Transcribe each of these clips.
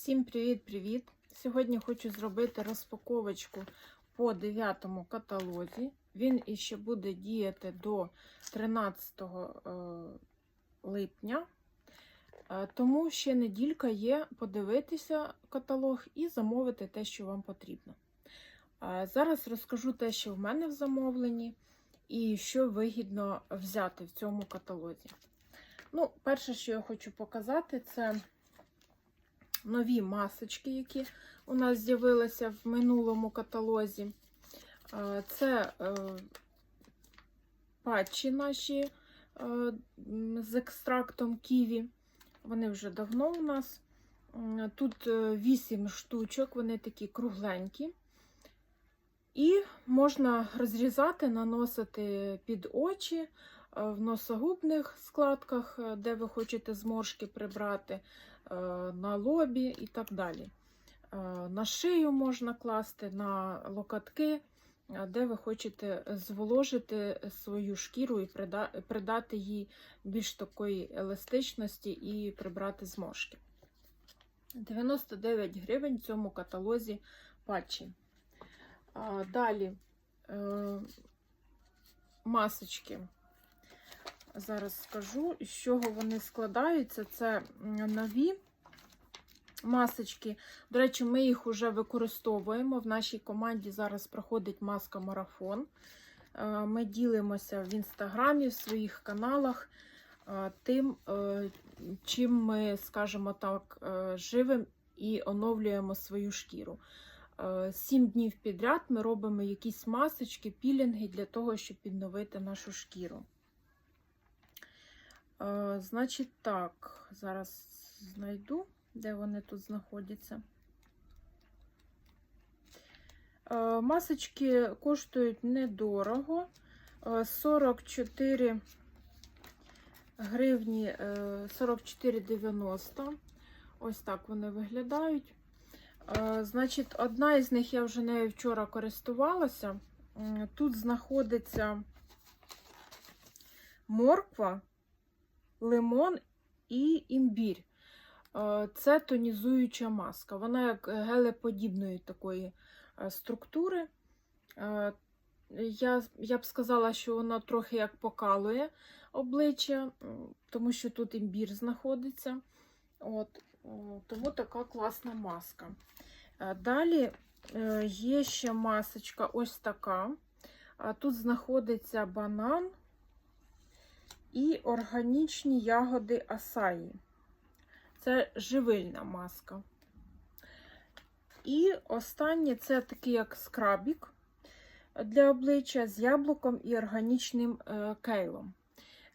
Всім привіт-привіт! Сьогодні хочу зробити розпаковочку по 9 каталозі. Він іще буде діяти до 13 е, липня. Е, Тому ще неділька є подивитися каталог і замовити те, що вам потрібно. Е, Зараз розкажу те, що в мене в замовленні, і що вигідно взяти в цьому каталозі. Ну, перше, що я хочу показати, це нові масочки, які у нас з'явилися в минулому каталозі. Е, Це е, патчі наші е, з екстрактом ківі. Вони вже давно у нас. Тут 8 штучок, вони такі кругленькі. І можна розрізати, наносити під очі, е, в носогубних складках, е, де ви хочете зморшки прибрати, е, на лобі і так далі. Е, На шию можна класти, на локотки, е, де ви хочете зволожити свою шкіру і придати їй більш такої еластичності і прибрати зморшки. 99 гривень в цьому каталозі патчі. Далі е, масочки. Зараз скажу, з чого вони складаються. Це нові масочки. До речі, ми їх вже використовуємо. В нашій команді зараз проходить маска марафон. Е, Ми ділимося в інстаграмі, в своїх каналах е, тим, е, чим ми, скажімо так, живемо і оновлюємо свою шкіру. Сім днів підряд ми робимо якісь масочки, пілінги для того, щоб підновити нашу шкіру. Е, Значить, так, зараз знайду, де вони тут знаходяться. Е, Масочки коштують недорого. Е, 44 гривні е, 44,90. Ось так вони виглядають. Значить, одна із них я вже нею вчора користувалася. Тут знаходиться морква, лимон і імбір. Е, Це тонізуюча маска. Вона як гелеподібної такої е, структури. Е, Я, я б сказала, що вона трохи як покалує обличчя, тому що тут імбір знаходиться. От, тому така класна маска. Далі є ще масочка ось така. Тут знаходиться банан і органічні ягоди асаї. Це живильна маска. І останнє це такий як скрабік для обличчя з яблуком і органічним е, кейлом.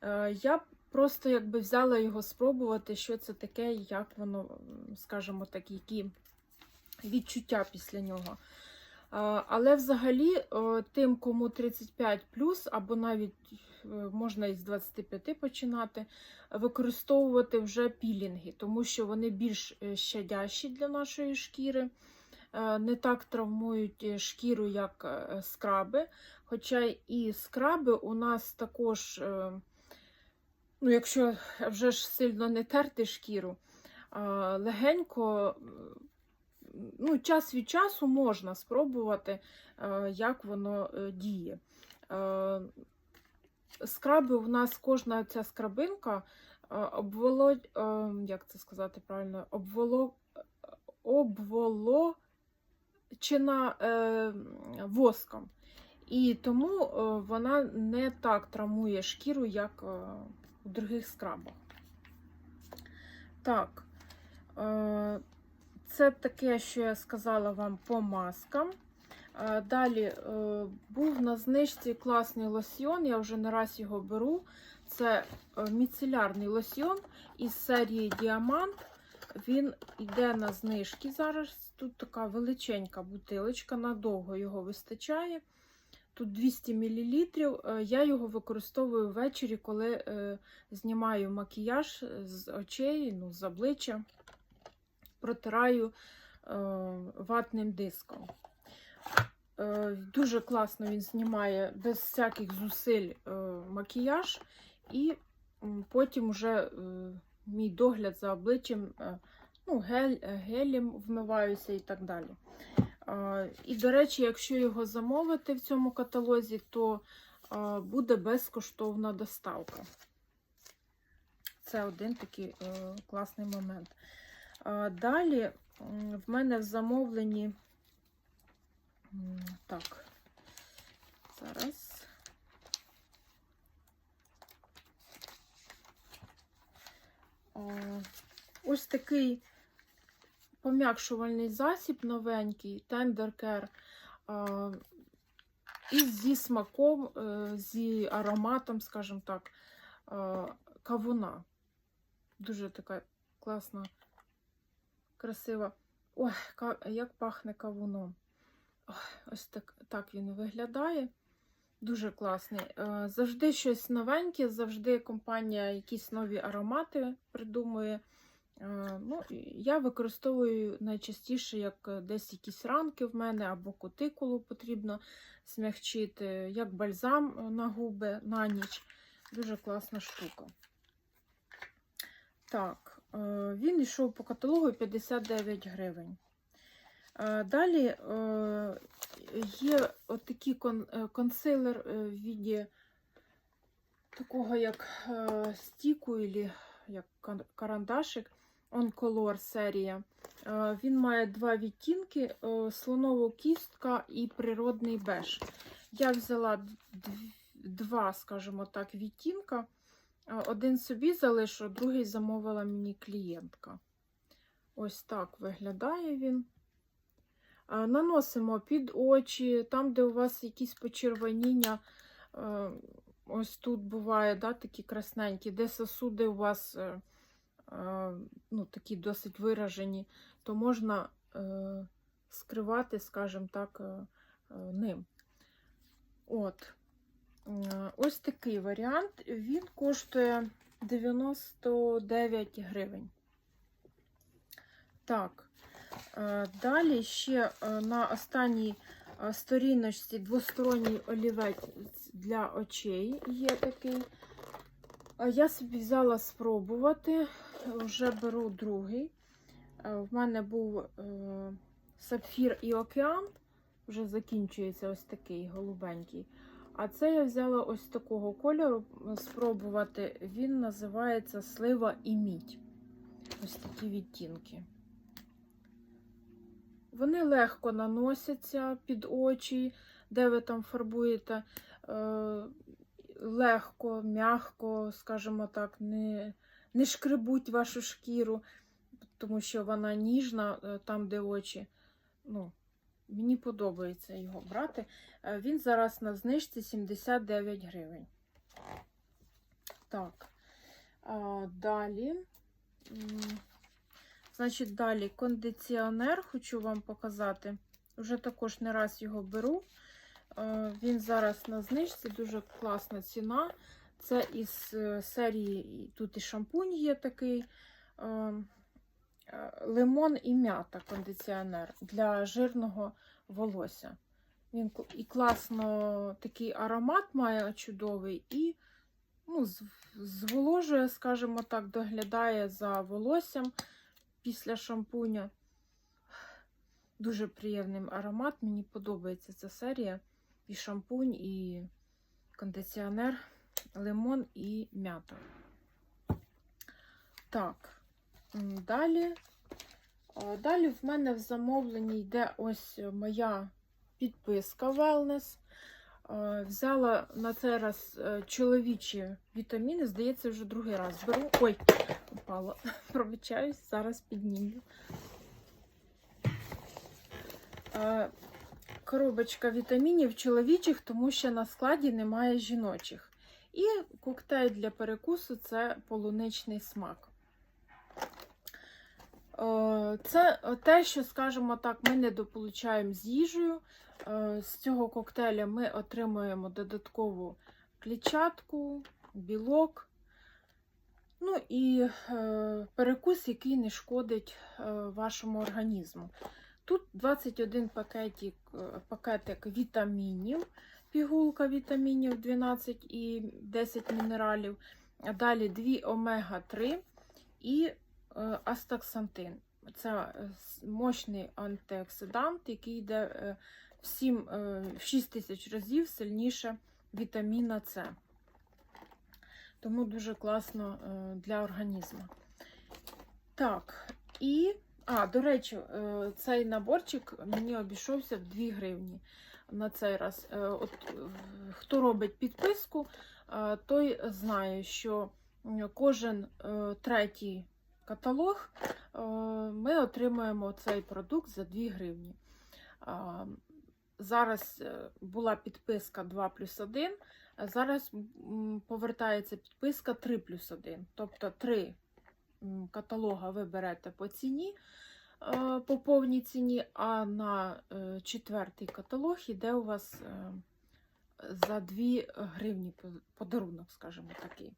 Е, Я просто якби взяла його спробувати, що це таке, як воно, скажімо так, які відчуття після нього. Е, Але взагалі, тим, кому 35 або навіть можна із 25 починати, використовувати вже пілінги, тому що вони більш е, щадящі для нашої шкіри, е, не так травмують е, шкіру, як скраби. Хоча і скраби у нас також, ну, якщо вже ж сильно не терти шкіру, легенько, ну, час від часу можна спробувати, як воно діє. Скраби у нас кожна ця скрабинка е, обволодь, е, як це сказати правильно, обволо, обволочена е, воском. І тому вона не так травмує шкіру, як у других скрабах. Так, це таке, що я сказала вам по маскам. Е, Далі е, був на знижці класний лосьйон, я вже не раз його беру. Це е, міцелярний лосьйон із серії Діамант. Він йде на знижки зараз. Тут така величенька бутилочка, надовго його вистачає. Тут 200 мл. Я його використовую ввечері, коли е, знімаю макіяж з очей, ну, з обличчя, протираю е, ватним диском. Е, Дуже класно він знімає без всяких зусиль е, макіяж, і потім вже е, мій догляд за обличчям ну, гель, гелем вмиваюся і так далі. І, до речі, якщо його замовити в цьому каталозі, то буде безкоштовна доставка. Це один такий класний момент. Далі в мене в замовленні. Так, зараз. Ось такий пом'якшувальний засіб новенький, а, і зі смаком, е, зі ароматом, скажімо так, кавуна. Дуже така класна, красива. Ой, як пахне кавуном. Ось так, так він виглядає. Дуже класний. Е, Завжди щось новеньке, завжди компанія якісь нові аромати придумує. Е, Ну, я використовую найчастіше, як е, десь якісь ранки в мене або кутикулу потрібно смягчити, як бальзам на губи на ніч. Дуже класна штука. Так, він йшов по каталогу 59 гривень. Далі е, є отакий е, консилер е, в віді такого як стіку, або як карандашик. On Color серія. Він має два відтінки: слонову кістка і природний беж. Я взяла два, скажімо так, відтінка. Один собі залишу, другий замовила мені клієнтка. Ось так виглядає він. Наносимо під очі, там, де у вас якісь почервоніння, е, ось тут буває да, такі красненькі, де сосуди у вас е, е, ну, такі досить виражені, то можна скривати, скажімо так, ним. От. Ось такий варіант. Він коштує 99 гривень. Так. Е, Далі ще е, на останній е, сторіночці двосторонній олівець для очей є такий. Я собі взяла спробувати, вже беру другий. В мене був сапфір і океан, вже закінчується ось такий голубенький. А це я взяла ось такого кольору спробувати. Він називається слива і мідь. Ось такі відтінки. Вони легко наносяться під очі, де ви там фарбуєте. Е, легко, м'яко, скажімо так, не, не шкребуть вашу шкіру, тому що вона ніжна, е, там, де очі. Ну, мені подобається його брати. Е, Він зараз на знижці 79 гривень. Так. Далі. Значить, далі кондиціонер хочу вам показати. Вже також не раз його беру. Е, Він зараз на знижці, дуже класна ціна. Це із е, серії, тут і шампунь є такий. е, Лимон і м'ята кондиціонер для жирного волосся. Він і класно такий аромат має чудовий, і ну, зволожує, скажімо так, доглядає за волоссям після шампуня. Дуже приємний аромат. Мені подобається ця серія. І шампунь, і кондиціонер, лимон і м'ята. Так, далі. Далі в мене в замовленні йде ось моя підписка Wellness. Е, Взяла на цей раз е, чоловічі вітаміни, здається, вже другий раз беру. Ой, упала. Пробачаюсь, зараз піднімлю. Е, Коробочка вітамінів чоловічих, тому що на складі немає жіночих. І коктейль для перекусу це полуничний смак. Е, Це те, що, скажімо так, ми недополучаємо з їжею. Е, З цього коктейля ми отримуємо додаткову клітчатку, білок. Ну і е, перекус, який не шкодить е, вашому організму. Тут 21 пакетик, е, пакетик вітамінів, пігулка вітамінів 12 і 10 мінералів. Далі 2 омега-3 і астаксантин. Це мощний антиоксидант, який йде в, 7, в 6 тисяч разів сильніше вітаміна С. Тому дуже класно е, для організму. Так, і, а, до речі, е, цей наборчик мені обійшовся в 2 гривні на цей раз. Е, От, хто робить підписку, той знає, що кожен третій каталог ми отримуємо цей продукт за 2 гривні. Зараз була підписка 2 плюс 1, а зараз повертається підписка 3 плюс 1. Тобто 3 каталога ви берете по ціні, е, по повній ціні, а на е, четвертий каталог йде у вас е, за 2 гривні подарунок, скажімо такий.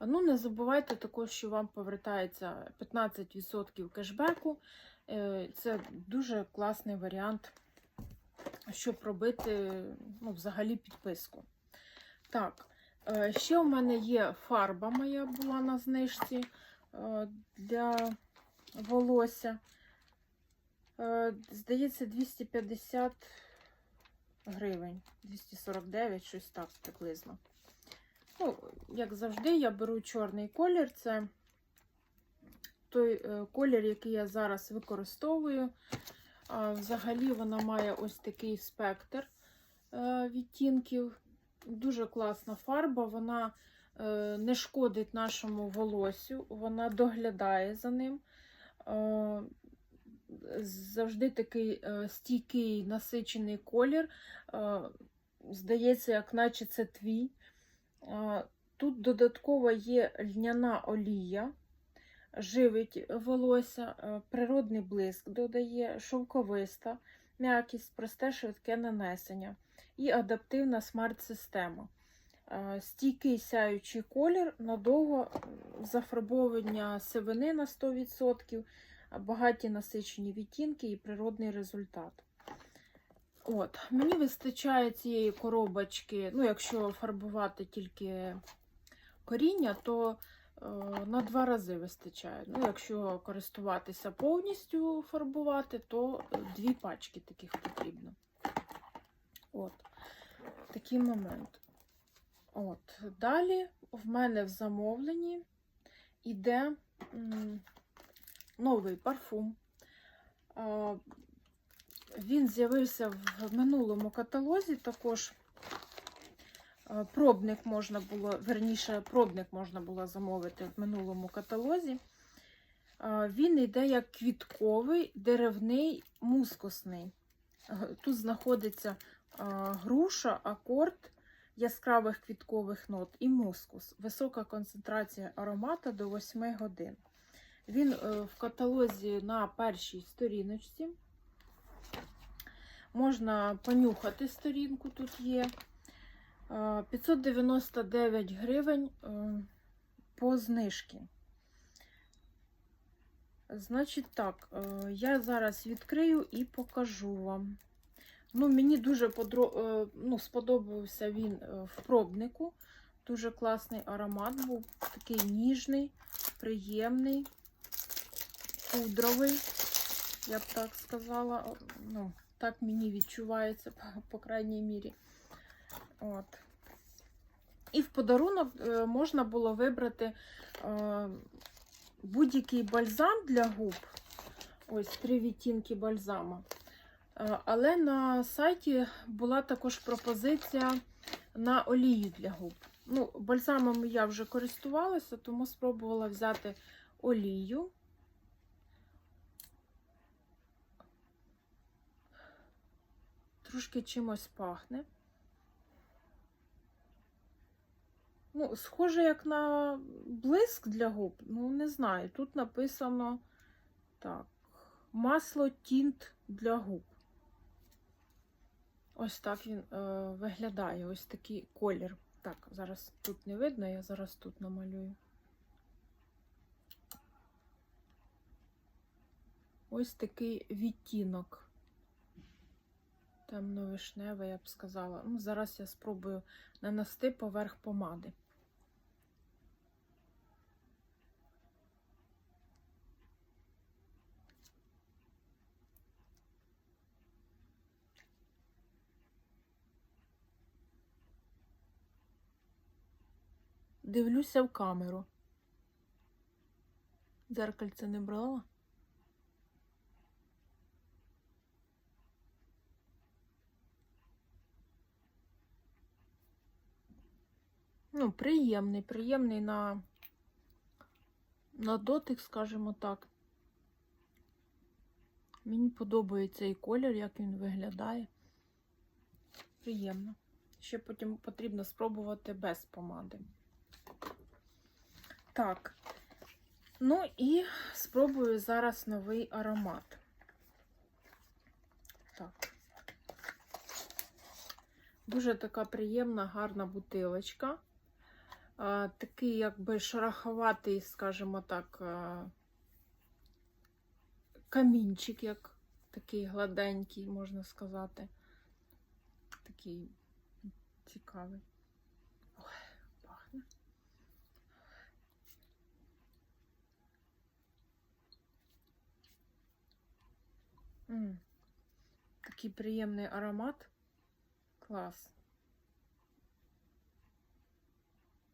Ну, не забувайте також, що вам повертається 15% кешбеку. Це дуже класний варіант, щоб робити ну, взагалі підписку. Так, е, ще у мене є фарба моя була на знижці е, для волосся. Е, Здається, 250 гривень, 249, щось так приблизно. Ну, як завжди, я беру чорний колір. Це той колір, який я зараз використовую. Взагалі вона має ось такий спектр відтінків. Дуже класна фарба, вона е, не шкодить нашому волосю, вона доглядає за ним. Е, завжди такий е, стійкий насичений колір. Здається, як наче це твій. Тут додатково є льняна олія, живить волосся, природний блиск додає, шовковиста, м'якість, просте швидке нанесення і адаптивна смарт-система. Е, Стійкий сяючий колір, надовго м, зафарбовування сивини на 100%, багаті насичені відтінки і природний результат. От, мені вистачає цієї коробочки, ну, якщо фарбувати тільки коріння, то е, на два рази вистачає. Ну, якщо користуватися повністю фарбувати, то е, дві пачки таких потрібно. От, такий момент. От, далі в мене в замовленні йде новий парфум. Він з'явився в минулому каталозі. Також пробник можна було, верніше, пробник можна було замовити в минулому каталозі. Він йде як квітковий, деревний, мускусний. Тут знаходиться груша, акорд яскравих квіткових нот і мускус. Висока концентрація аромата до 8 годин. Він е, в каталозі на першій сторіночці. Можна понюхати сторінку, тут є. Е, 599 гривень е, по знижці. Значить так, е, я зараз відкрию і покажу вам. Ну, мені дуже подро... е, ну, сподобався він е, в пробнику. Дуже класний аромат був, такий ніжний, приємний, пудровий, я б так сказала. Ну, так мені відчувається, по, крайній мірі. От. І в подарунок е, можна було вибрати будь-який бальзам для губ. Ось три відтінки бальзама. Е, Але на сайті була також пропозиція на олію для губ. Ну, бальзамами я вже користувалася, тому спробувала взяти олію. Трошки чимось пахне. Ну, схоже, як на блиск для губ. Ну, не знаю. Тут написано так. Масло тінт для губ. Ось так він е, виглядає. Ось такий колір. Так, зараз тут не видно, я зараз тут намалюю. Ось такий відтінок. Темно-вишневий, я б сказала. Ну, зараз я спробую нанести поверх помади. Дивлюся в камеру. Дзеркальце не брала? Ну, приємний, приємний на, на дотик, скажімо так. Мені подобається і колір, як він виглядає. Приємно. Ще потім потрібно спробувати без помади. Так. Ну і спробую зараз новий аромат. Так. Дуже така приємна, гарна бутилочка. А, такий, якби шероховатий, скажімо так, камінчик, як такий гладенький, можна сказати. Такий цікавий. Ой, пахне. М, Такий приємний аромат. Клас.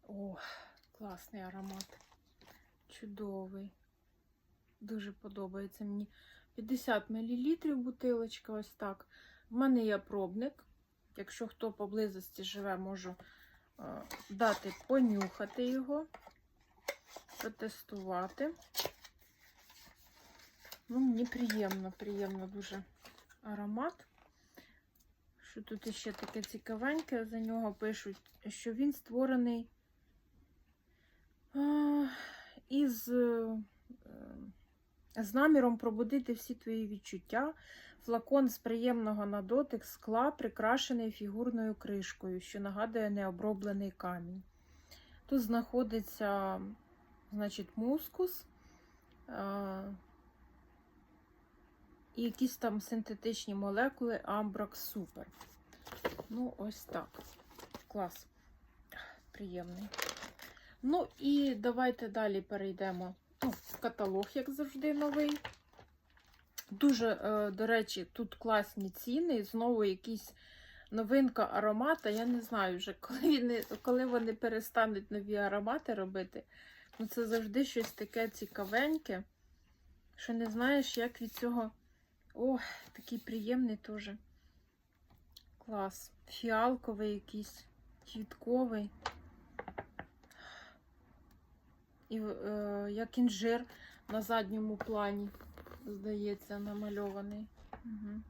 О, класний аромат. Чудовий. Дуже подобається мені. 50 мл бутилочка, ось так. В мене є пробник. Якщо хто поблизості живе, можу е, дати понюхати його, протестувати. Ну, мені приємно, приємно дуже аромат. Що тут ще таке цікавеньке, за нього пишуть, що він створений із е, з наміром пробудити всі твої відчуття. Флакон з приємного на дотик скла, прикрашений фігурною кришкою, що нагадує необроблений камінь. Тут знаходиться, значить, мускус і якісь там синтетичні молекули Амбрак Супер. Ну, ось так. Клас. Приємний. Ну і давайте далі перейдемо ну, каталог, як завжди, новий. Дуже, е, до речі, тут класні ціни. Знову якісь новинка аромата. Я не знаю вже, коли вони, коли вони перестануть нові аромати робити. Ну, це завжди щось таке цікавеньке, що не знаєш, як від цього. О, такий приємний теж. Клас. Фіалковий якийсь, квітковий. І е, як інжир на задньому плані, здається, намальований. Угу.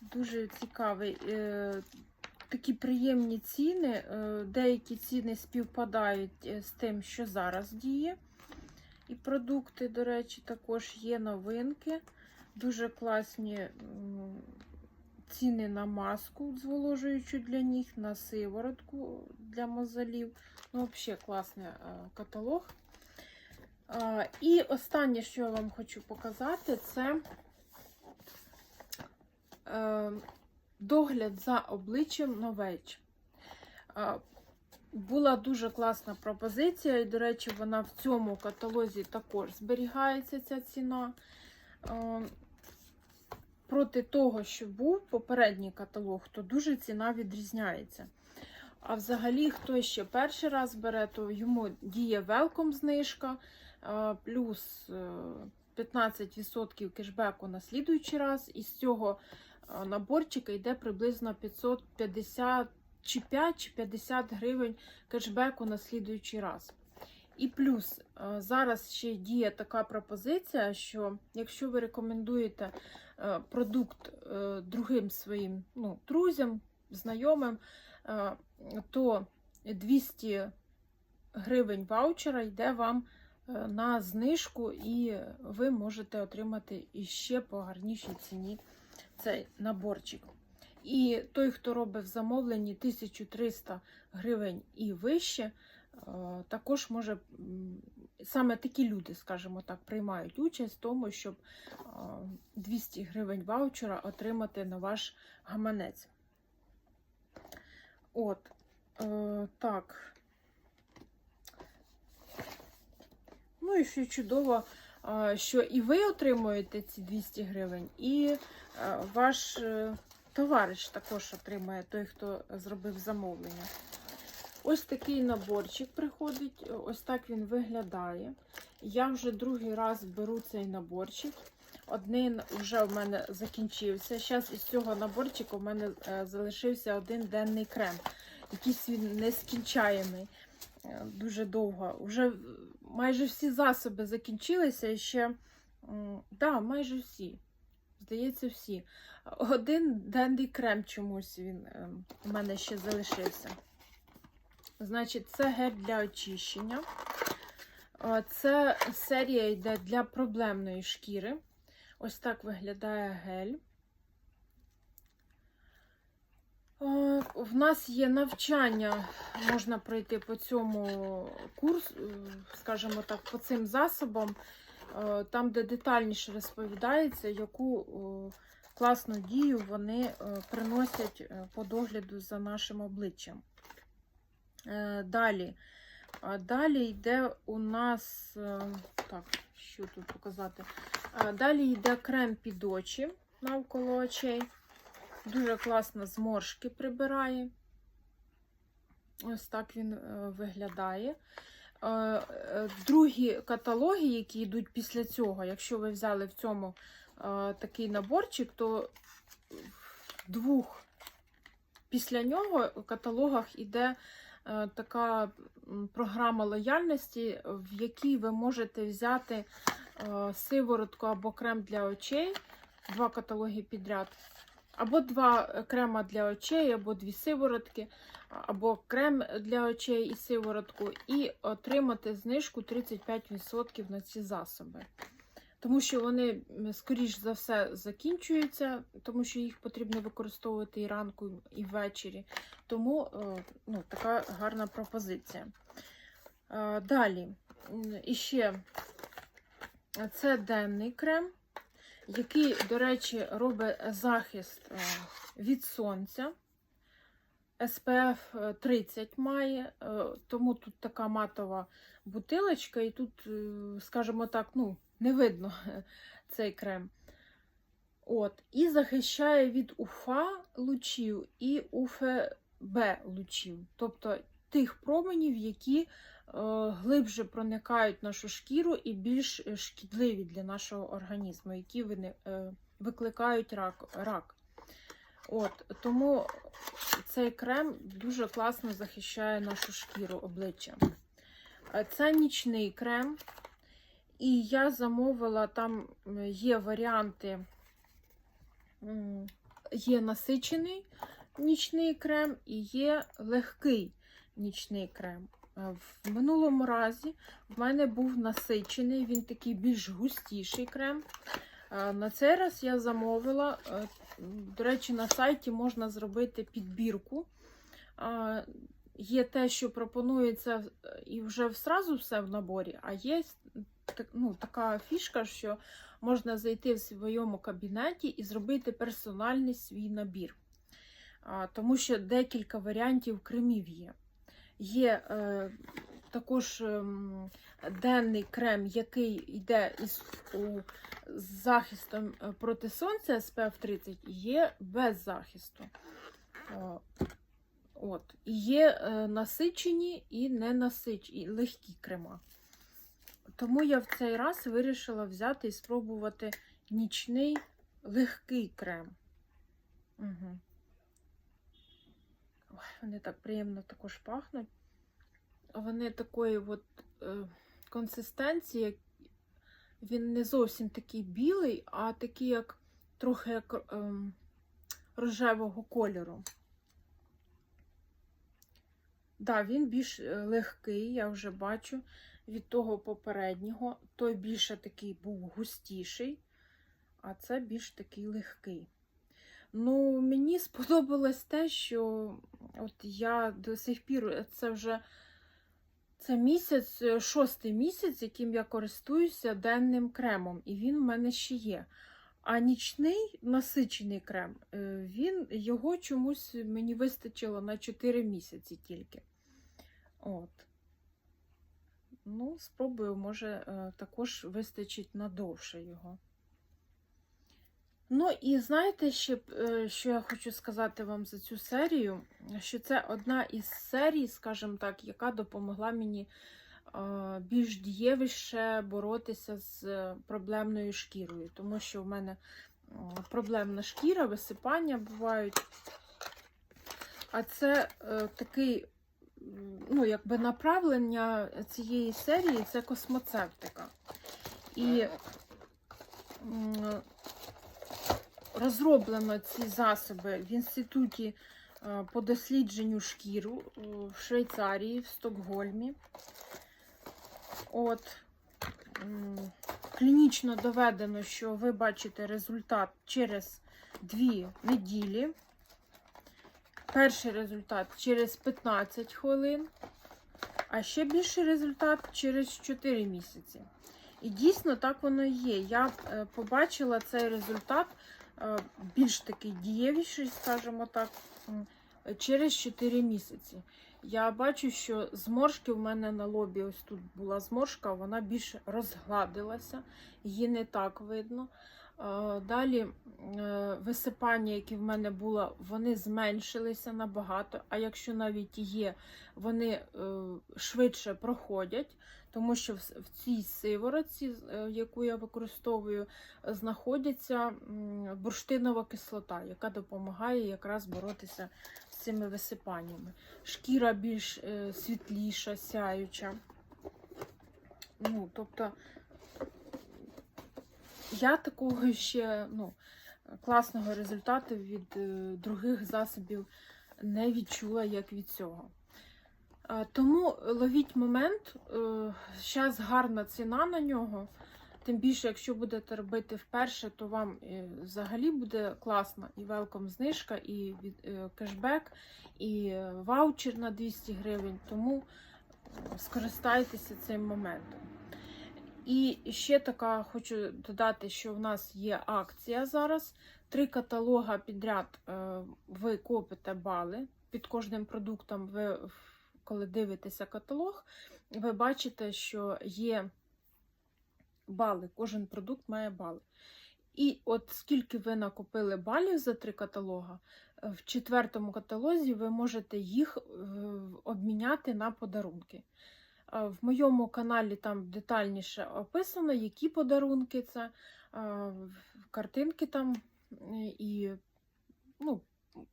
Дуже цікавий. Е, такі приємні ціни. Е, деякі ціни співпадають з тим, що зараз діє. І продукти, до речі, також є новинки. Дуже класні ціни на маску зволожуючу для ніг, на сиворотку для мозолів. Ну, взагалі класний каталог. І останнє, що я вам хочу показати, це е, догляд за обличчям новеч. Була дуже класна пропозиція, і, до речі, вона в цьому каталозі також зберігається ця ціна. Проти того, що був попередній каталог, то дуже ціна відрізняється. А взагалі, хто ще перший раз бере, то йому діє велком знижка, плюс 15% кешбеку на слідуючий раз. І з цього наборчика йде приблизно 550 чи 5 чи 50 гривень кешбеку на слідуючий раз. І плюс зараз ще діє така пропозиція, що якщо ви рекомендуєте продукт другим своїм ну, друзям, знайомим, то 200 гривень ваучера йде вам на знижку, і ви можете отримати іще по гарнішій ціні цей наборчик. І той, хто робить в замовленні 1300 гривень і вище, також може, саме такі люди, скажімо так, приймають участь в тому, щоб 200 гривень ваучера отримати на ваш гаманець. От, е, так. Ну і ще чудово, що і ви отримуєте ці 200 гривень, і ваш е, товариш також отримає той, хто зробив замовлення. Ось такий наборчик приходить, ось так він виглядає. Я вже другий раз беру цей наборчик. Один вже в мене закінчився. Зараз із цього наборчика в мене е, залишився один денний крем. Якийсь він нескінчаємий. Е, Дуже довго. Вже майже всі засоби закінчилися ще. Да, майже всі. Здається, всі. Один денний крем чомусь він е, у мене ще залишився. Значить, це гель для очищення. Е, Це серія йде для проблемної шкіри. Ось так виглядає гель. Е, В нас є навчання, можна пройти по цьому курсу, скажімо так, по цим засобам, е, там, де детальніше розповідається, яку е, класну дію вони е, приносять е, по догляду за нашим обличчям. Е, Далі. Далі йде у нас, так, що тут показати? Далі йде крем під очі навколо очей. Дуже класно зморшки прибирає. Ось так він виглядає. Другі каталоги, які йдуть після цього, якщо ви взяли в цьому такий наборчик, то в двох після нього в каталогах іде е, така програма лояльності, в якій ви можете взяти е, сиворотку або крем для очей, два каталоги підряд, або два е, крема для очей, або дві сиворотки, або крем для очей і сиворотку, і отримати знижку 35% на ці засоби. Тому що вони, скоріш за все, закінчуються, тому що їх потрібно використовувати і ранку, і ввечері. Тому е, ну, така гарна пропозиція. Е, Далі, м, іще це денний крем, який, до речі, робить захист е, від сонця. SPF 30 має, тому тут така матова бутилочка, і тут, скажімо так, ну, не видно цей крем. От. І захищає від УФА лучів і УФБ лучів, тобто тих променів, які е, глибше проникають нашу шкіру і більш шкідливі для нашого організму, які вони, е, викликають рак. рак. От, тому цей крем дуже класно захищає нашу шкіру обличчя. Е, Це нічний крем. І я замовила, там є варіанти, є насичений нічний крем і є легкий нічний крем. Е, В минулому разі в мене був насичений, він такий більш густіший крем. Е, На цей раз я замовила, е, до речі, на сайті можна зробити підбірку. Є те, що пропонується і вже зразу все в наборі, а є так- ну, така фішка, що можна зайти в своєму кабінеті і зробити персональний свій набір. А, Тому що декілька варіантів кремів є. Є е, також ем, денний крем, який йде із у, з захистом е, проти сонця SPF 30, є без захисту. О, От. І є е, насичені і ненасичені, легкі крема. Тому я в цей раз вирішила взяти і спробувати нічний легкий крем. Угу. Ой, вони так приємно також пахнуть. Вони такої от е, консистенції, він не зовсім такий білий, а такий, як трохи як ем, рожевого кольору. Да, він більш е, легкий, я вже бачу, від того попереднього. Той більше такий був густіший, а це більш такий легкий. Ну, мені сподобалось те, що от я до сих пір, це вже це місяць, е, шостий місяць, яким я користуюся денним кремом, і він в мене ще є. А нічний насичений крем, е, він його чомусь мені вистачило на 4 місяці тільки. От. Ну, спробую, може, е, також вистачить надовше його. Ну і знаєте, ще, е, що я хочу сказати вам за цю серію, що це одна із серій, скажімо так, яка допомогла мені е, більш дієвіше боротися з проблемною шкірою, тому що в мене проблемна шкіра, висипання бувають. А це такий, ну, якби направлення цієї серії це космоцевтика. І розроблено ці засоби в інституті е, по дослідженню шкіру в Швейцарії, в Стокгольмі. От, клінічно доведено, що ви бачите результат через 2 неділі. Перший результат через 15 хвилин, а ще більший результат через 4 місяці. І дійсно так воно і є. Я е, побачила цей результат е, більш такий дієвіший, скажімо так, через 4 місяці. Я бачу, що зморшки в мене на лобі, ось тут була зморшка, вона більш розгладилася, її не так видно. Е, Далі е, висипання, які в мене було, вони зменшилися набагато. А якщо навіть є, вони е, швидше проходять, тому що в цій сиворотці, е, яку я використовую, знаходиться бурштинова кислота, яка допомагає якраз боротися з цими висипаннями. Шкіра більш світліша, сяюча. Ну, тобто, я такого ще ну, класного результату від е, других засобів не відчула, як від цього. Е, Тому ловіть момент, зараз гарна ціна на нього. Тим більше, якщо будете робити вперше, то вам е, взагалі буде класна і велком знижка, і е, кешбек, і е, ваучер на 200 гривень. Тому е, скористайтеся цим моментом. І ще така хочу додати, що в нас є акція зараз. Три каталога підряд е, ви копите бали. Під кожним продуктом ви, коли дивитеся каталог, ви бачите, що є бали. Кожен продукт має бали. І от скільки ви накопили балів за три каталога, е, в четвертому каталозі ви можете їх е, обміняти на подарунки. А В моєму каналі там детальніше описано, які подарунки це, картинки там е, і ну,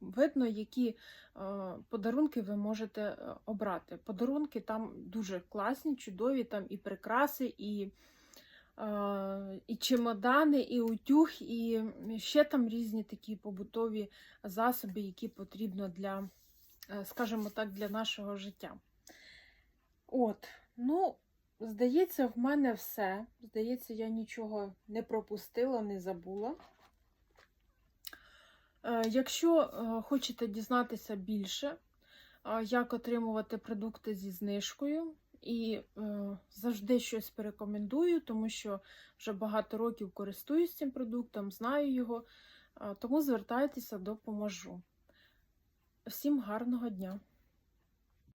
видно, які е, подарунки ви можете е, обрати. Подарунки там дуже класні, чудові, там і прикраси, і, е, і чемодани, і утюг, і ще там різні такі побутові засоби, які потрібно для, е, скажімо так, для нашого життя. От, ну, здається, в мене все. Здається, я нічого не пропустила, не забула. Е, Якщо е, хочете дізнатися більше, е, як отримувати продукти зі знижкою, і завжди щось порекомендую, тому що вже багато років користуюсь цим продуктом, знаю його, тому звертайтеся, допоможу. Всім гарного дня!